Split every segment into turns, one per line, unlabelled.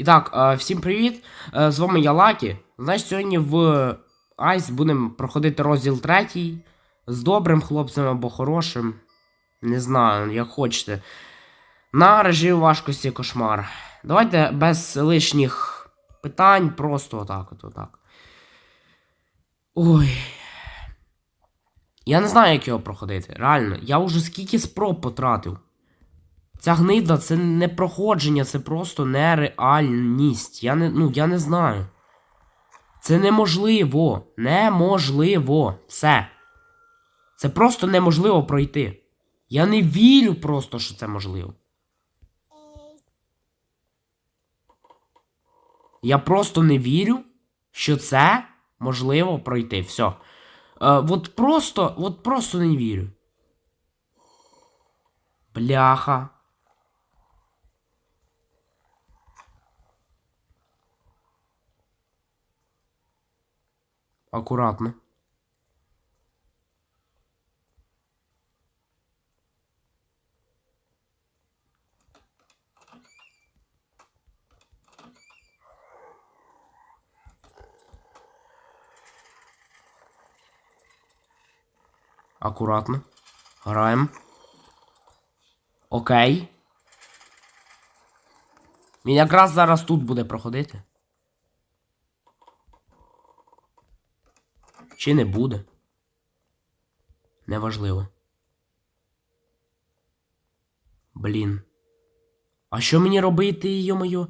І так, е, всім привіт! Е, З вами я Лакі. Значить, сьогодні в Айс будемо проходити розділ третій з добрим хлопцем або хорошим. Не знаю, як хочете. На режим важкості кошмар. Давайте без лишніх питань, просто отак, от отак. Ой. Я не знаю, як його проходити. Реально, я вже скільки спроб потратив. Ця гнида це не проходження, це просто нереальність. Я не, ну, я не знаю. Це неможливо. Неможливо. Все. Це просто неможливо пройти. Я не вірю просто, що це можливо. Я просто не вірю, що це можливо пройти. Все. Е, от просто, от просто не вірю. Бляха. Акуратно. Акуратно. Граємо. Окей. Він якраз зараз тут буде проходити. Чи не буде? Неважливо. Блін. А що мені робити, йо-моє?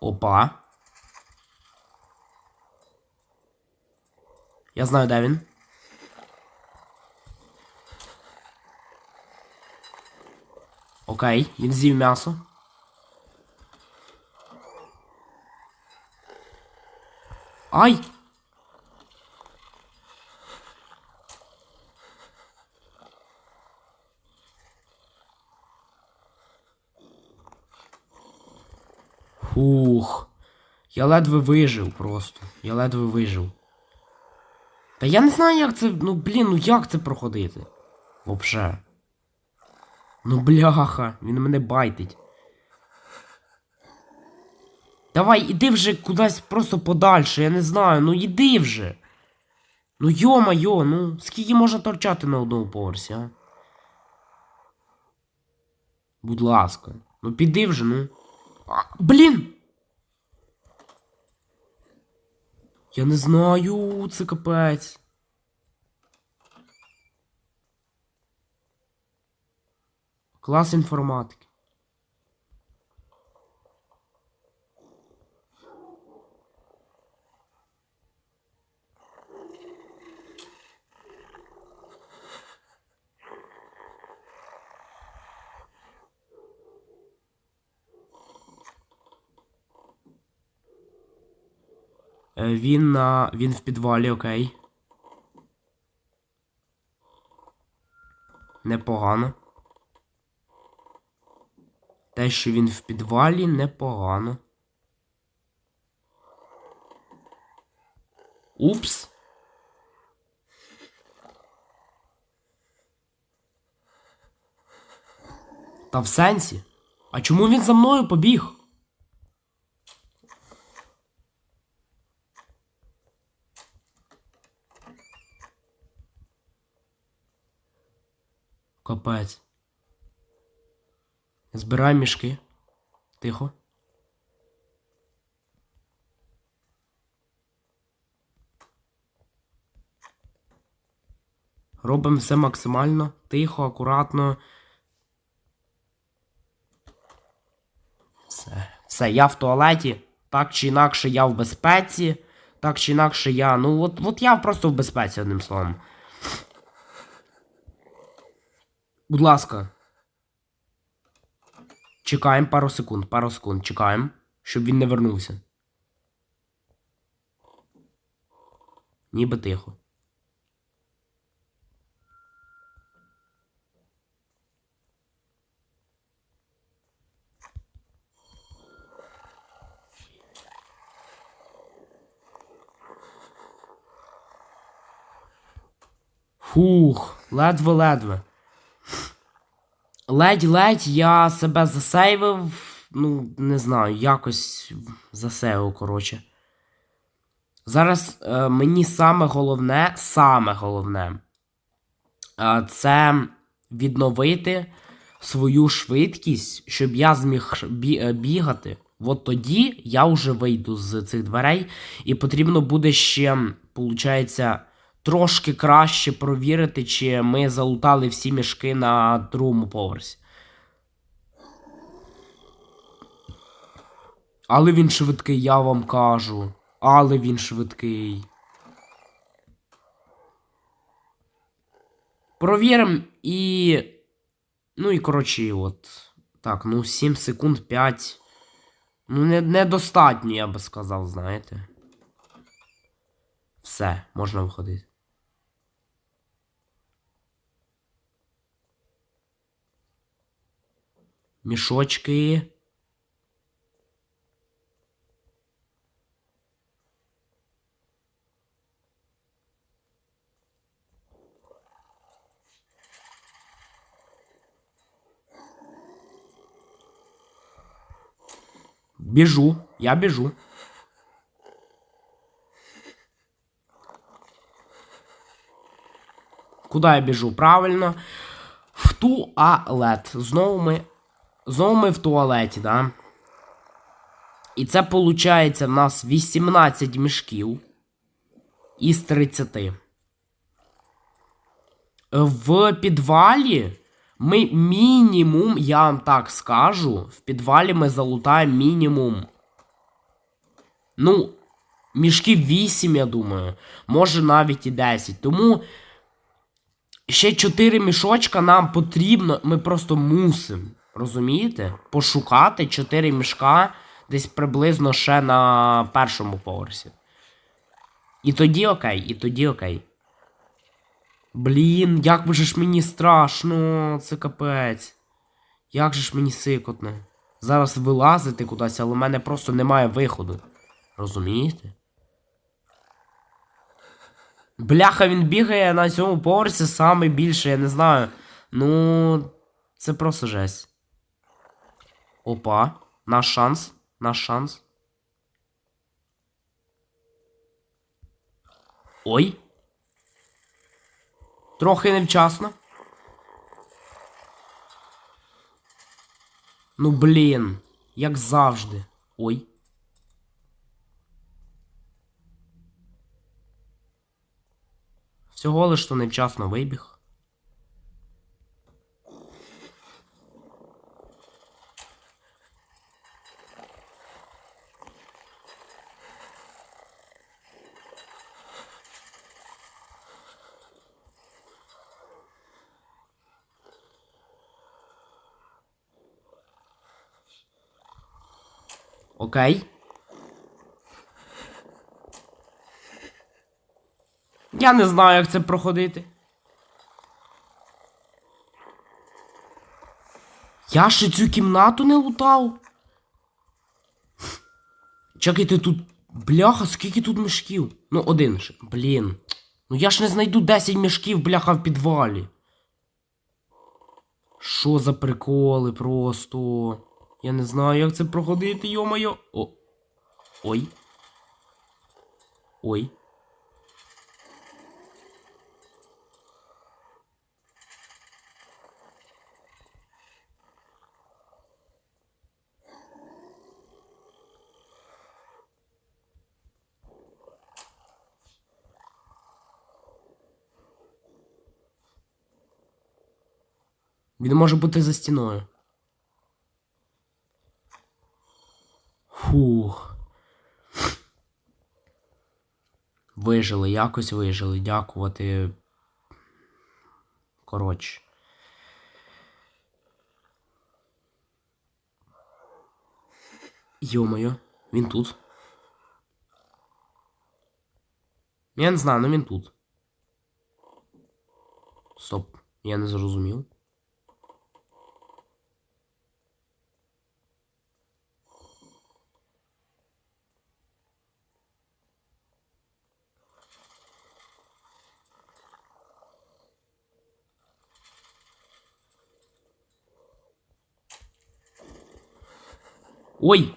Опа. Я знаю, де він. Окей, він з'їв м'ясо. Ай! Фух. Я ледве вижив просто. Я ледве вижив. Та я не знаю, як це. Ну, блін, ну як це проходити? Вообще. Ну бляха, він мене байтить. Давай, іди вже кудись просто подальше, я не знаю, ну іди вже. Ну йо-майо, ну скільки можна торчати на одному поверсі, а? Будь ласка. Ну піди вже, ну. А, блін! Я не знаю, це капець. Клас інформатики. Е, Він на. Він в підвалі, окей. Непогано. Те, що він в підвалі, непогано. Упс. Та в сенсі? А чому він за мною побіг? Капець. Збирай мішки. Тихо. Робимо все максимально тихо, акуратно. Все. Все, я в туалеті. Так чи інакше я в безпеці. Так чи інакше я. Ну, от, от я просто в безпеці, одним словом. Будь ласка. Чекаємо пару секунд, пару секунд. Чекаємо, щоб він не вернувся. Ніби тихо. Фух, ледве-ледве. Ледь-ледь я себе засейвив. Ну, не знаю, якось засейвив, коротше. Зараз е, мені саме головне, саме головне, е, це відновити свою швидкість, щоб я зміг е, бігати. От тоді я вже вийду з цих дверей, і потрібно буде ще, виходить, трошки краще провірити, чи ми залутали всі мішки на другому поверсі. Але він швидкий, я вам кажу. Але він швидкий. Провіримо і. Ну і коротше, от. Так, ну 7 секунд 5. Ну, не, недостатньо, я би сказав, знаєте. Все, можна виходити. Мішочки. Біжу, я біжу. Куди я біжу? Правильно. В туалет. Знову ми. Знову ми в туалеті, да? І це виходить в нас 18 мішків із 30. В підвалі ми мінімум, я вам так скажу, в підвалі ми залутаємо мінімум. Ну, мішків 8, я думаю. Може навіть і 10. Тому ще 4 мішочка нам потрібно. Ми просто мусимо. Розумієте? Пошукати 4 мішка десь приблизно ще на першому поверсі. І тоді окей, і тоді окей. Блін, як же ж мені страшно, це капець. Як же ж мені сикотно. Зараз вилазити кудись, але в мене просто немає виходу. Розумієте? Бляха, він бігає на цьому поверсі саме більше, я не знаю. Ну, це просто жесть. Опа, наш шанс. Наш шанс. Ой. Трохи невчасно. Ну, блін, як завжди. Ой. Всього лиш то невчасно вибіг. Окей. Я не знаю, як це проходити. Я ще цю кімнату не лутав. Чекайте тут. Бляха, скільки тут мішків? Ну, один ще. Блін. Ну я ж не знайду 10 мішків, бляха, в підвалі. Що за приколи просто. Я не знаю, як це проходити, йо-моє. О. Ой. Ой. Він може бути за стіною. Фух. Вижили, якось вижили. Дякувати. Коротше. Йо-моє, він тут. Я не знаю, ну він тут. Стоп, я не зрозумів. Ой!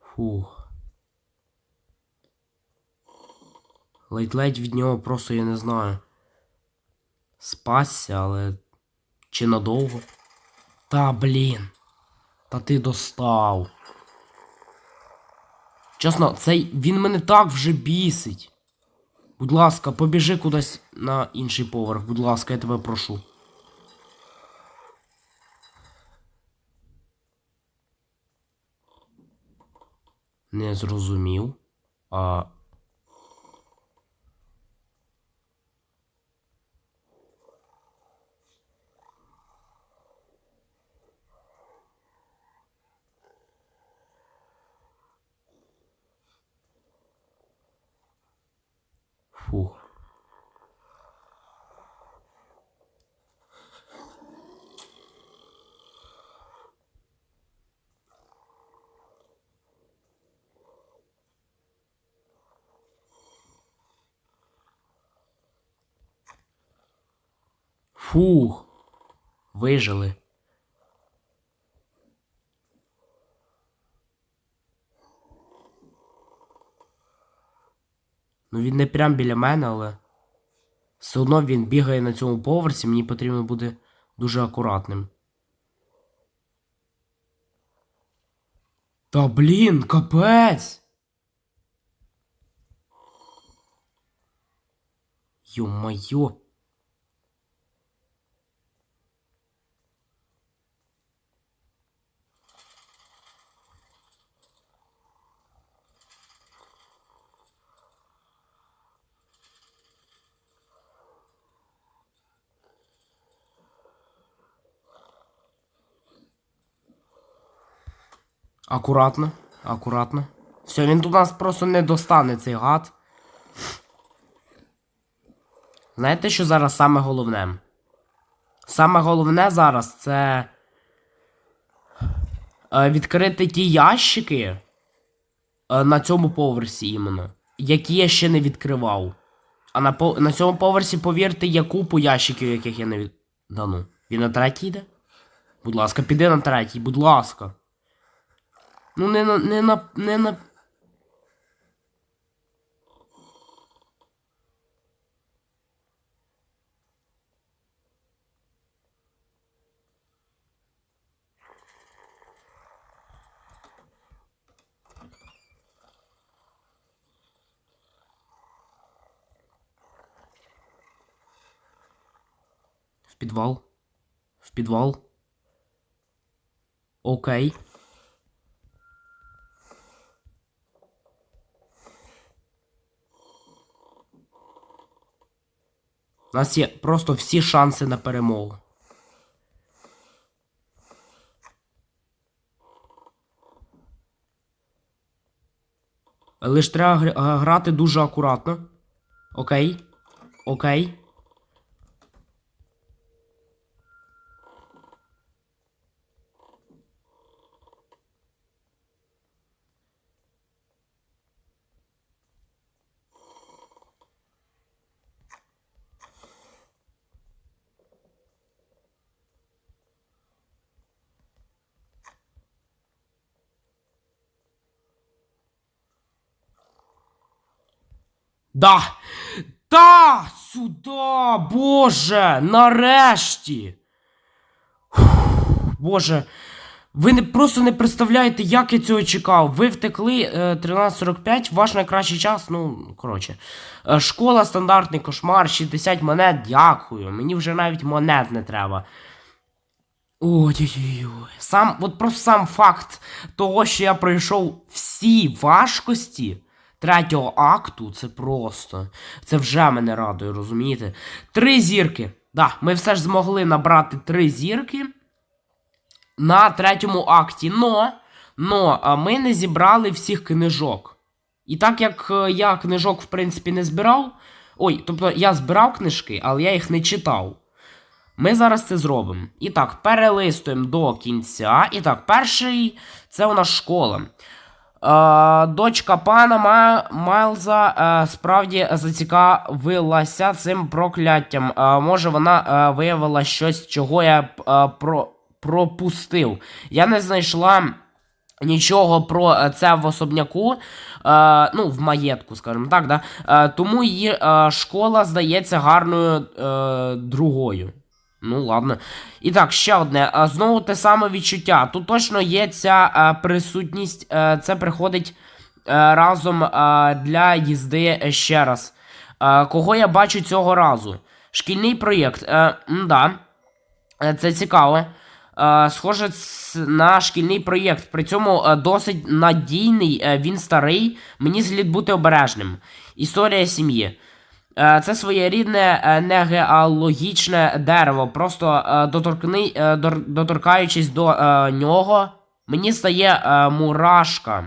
Фух. Ледь-ледь від нього просто я не знаю. Спасся, але. Чи надовго? Та блін. Та ти достав. Чесно, цей він мене так вже бісить. Будь ласка, побіжи кудись на інший поверх. Будь ласка, я тебе прошу. Не зрозумів. А. Фух. Фух. Вижили. Ну він не прям біля мене, але. Все одно він бігає на цьому поверсі, мені потрібно буде дуже акуратним. Та блін, капець. Йо-майо. Акуратно, акуратно. Все, він до нас просто не достане цей гад. Знаєте, що зараз саме головне? Саме головне зараз це. е, Відкрити ті ящики е, на цьому поверсі іменно, які я ще не відкривав. А на, по- на цьому поверсі, повірте, є купу ящиків, яких я не від. Да ну. Він на третій йде? Будь ласка, піди на третій, будь ласка. Ну, не на. не на. не на. В підвал. В підвал. Окей. У нас є просто всі шанси на перемогу. Лиш треба грати дуже акуратно. Окей. Окей. Да! Да! Сюда! Боже! Нарешті! Боже. Ви не, просто не представляєте, як я цього чекав. Ви втекли е, 13.45, ваш найкращий час, ну, коротше. Е, школа, стандартний кошмар, 60 монет, дякую. Мені вже навіть монет не треба. Ой-ой-ой. Сам, от просто сам факт того, що я пройшов всі важкості третього акту, це просто. Це вже мене радує, розумієте? Три зірки. Да, ми все ж змогли набрати три зірки на третьому акті. Но, но ми не зібрали всіх книжок. І так як е, я книжок, в принципі, не збирав. Ой, тобто я збирав книжки, але я їх не читав. Ми зараз це зробимо. І так, перелистуємо до кінця. І так, перший це у нас школа. Е, дочка пана Майлза е, справді зацікавилася цим прокляттям. Е, може, вона виявила щось, чого я про, пропустив. Я не знайшла нічого про це в особняку, ну, в маєтку, скажімо так, да? тому її школа здається гарною другою. Ну, ладно. І так, ще одне. Знову те саме відчуття. Тут точно є ця присутність, це приходить разом для їзди ще раз. Кого я бачу цього разу? Шкільний проєкт. Е, да. Е, Це цікаво. Е, Схоже на шкільний проєкт. При цьому досить надійний, він старий. Мені слід бути обережним. Історія сім'ї. Е, Це своєрідне негеалогічне негеологічне дерево. Просто е, доторкни, е, доторкаючись до е, нього, мені стає е, мурашка.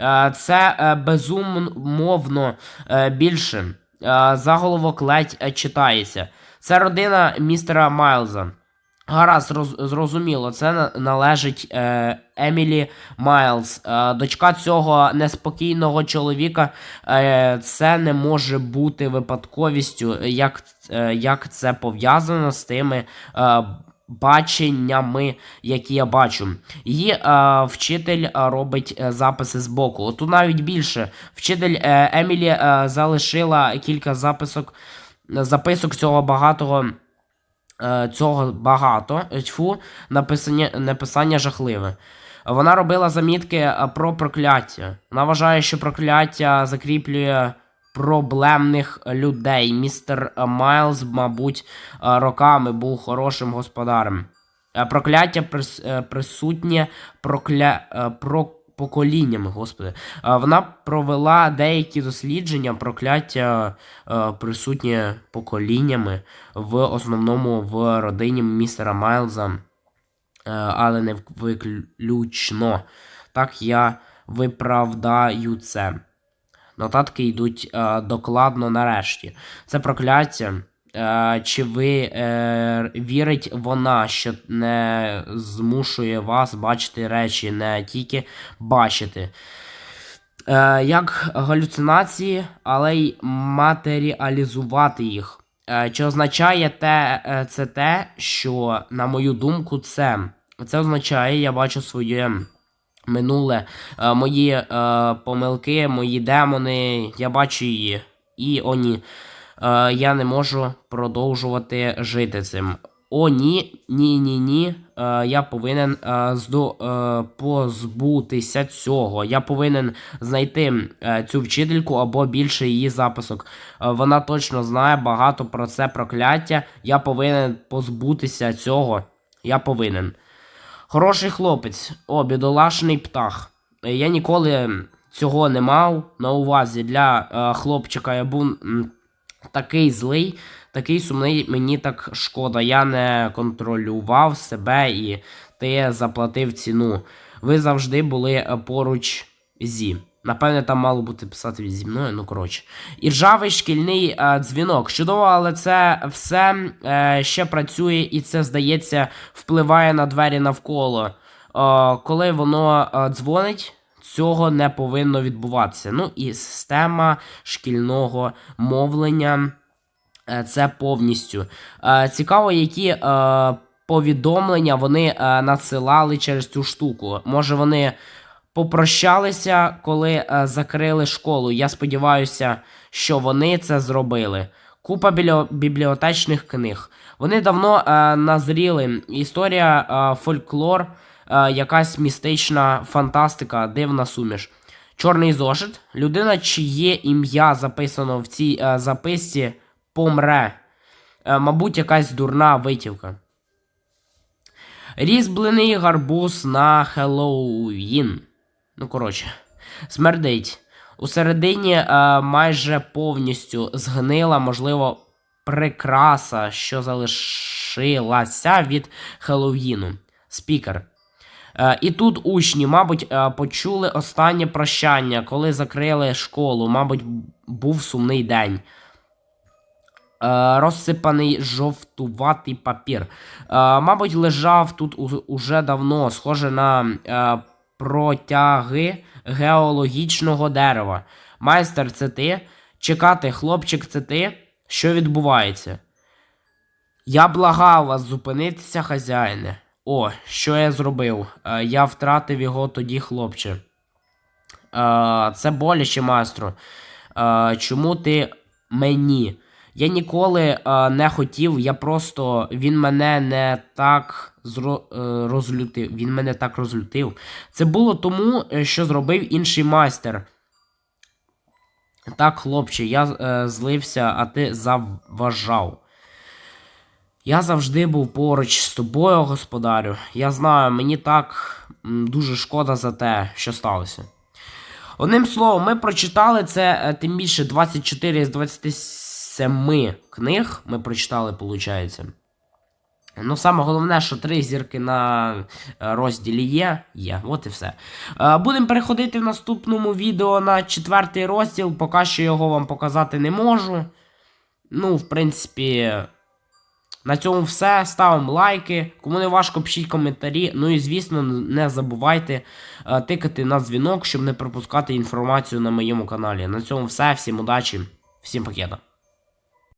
Е, Це е, безумовно е, більше. Е, Заголовок ледь е, читається. Це родина містера Майлза. Гаразд, роз, зрозуміло, це належить е, Емілі Майлз. Е, дочка цього неспокійного чоловіка. Е, це не може бути випадковістю, як, е, як це пов'язано з тими е, баченнями, які я бачу. Її е, вчитель е, робить е, записи з боку. Тут навіть більше. Вчитель е, Емілі е, залишила кілька записок, записок цього багатого. Е, цього багато. е, Тьфу, написання, написання жахливе. Вона робила замітки е, про прокляття. Вона вважає, що прокляття закріплює проблемних людей. Містер Майлз, мабуть, роками був хорошим господарем. Прокляття прис, присутнє прокля, е, про поколіннями, господи. Вона провела деякі дослідження прокляття присутнє поколіннями в основному в родині містера Майлза, але не виключно. Так я виправдаю це. Нотатки йдуть докладно нарешті. Це прокляття. Е, чи ви е, вірить вона, що не змушує вас бачити речі, не тільки бачити? Е, як галюцинації, але й матеріалізувати їх. Чи означає те, це те, що, на мою думку, це? Це означає, я бачу своє минуле, мої помилки, мої демони, я бачу її. І о ні. Е, я не можу продовжувати жити цим. О, ні, ні, ні, ні. Е, я повинен е, здо, е, позбутися цього. Я повинен знайти е, цю вчительку або більше її записок. Е, вона точно знає багато про це прокляття. Я повинен позбутися цього. Я повинен. Хороший хлопець, о, бідолашний птах. Е, Я ніколи цього не мав на увазі для е, хлопчика. Я був такий злий, такий сумний, мені так шкода. Я не контролював себе і ти заплатив ціну. Ви завжди були е, поруч зі. Напевне, там мало бути писати зі мною, ну коротше. І ржавий шкільний е, дзвінок. Чудово, але це все е, ще працює, і це, здається, впливає на двері навколо. Е, коли воно е, дзвонить, цього не повинно відбуватися. Ну і система шкільного мовлення. Е, Це повністю. Е, Цікаво, які е, повідомлення вони е, надсилали через цю штуку. Може, вони попрощалися, коли е, закрили школу. Я сподіваюся, що вони це зробили. Купа бібліо- бібліотечних книг. Вони давно е, назріли. Історія, е, фольклор, е, якась містична фантастика, дивна суміш. Чорний зошит. Людина, чиє ім'я записано в цій е, записці, помре. Е, мабуть, якась дурна витівка. Різьблений гарбуз на Хеллоуін. Ну, коротше, смердить. Усередині е, майже повністю згнила, можливо, прикраса, що залишилася від Хеллоуіну. Спікер. Е, і тут учні, мабуть, е, почули останнє прощання, коли закрили школу. Мабуть, був сумний день. Е, розсипаний жовтуватий папір. Мабуть, лежав тут уже давно, схоже на протяги геологічного дерева. Майстер, це ти. Чекати, хлопчик, це ти. Що відбувається? Я благав вас зупинитися, хазяїне. О, що я зробив? Е, я втратив його тоді, хлопче. Е, це боляче, майстро. Е, чому ти мені? Я ніколи не хотів, я просто. Він мене не так розлютив. Він мене так розлютив. Це було тому, що зробив інший майстер. Так, хлопче, я злився, а ти заважав. Я завжди був поруч з тобою, господарю. Я знаю, мені так дуже шкода за те, що сталося. Одним словом, ми прочитали це е, тим більше 24 з 27 книг. Ми прочитали, виходить. Ну, саме головне, що три зірки на е, розділі є. Є, от і все. Е, Будемо переходити в наступному відео на четвертий розділ. Поки що його вам показати не можу. Ну, в принципі, на цьому все. Ставимо лайки. Кому не важко, пишіть коментарі. Ну і звісно, не забувайте е, тикати на дзвінок, щоб не пропускати інформацію на моєму каналі. На цьому все. Всім удачі, всім пакета.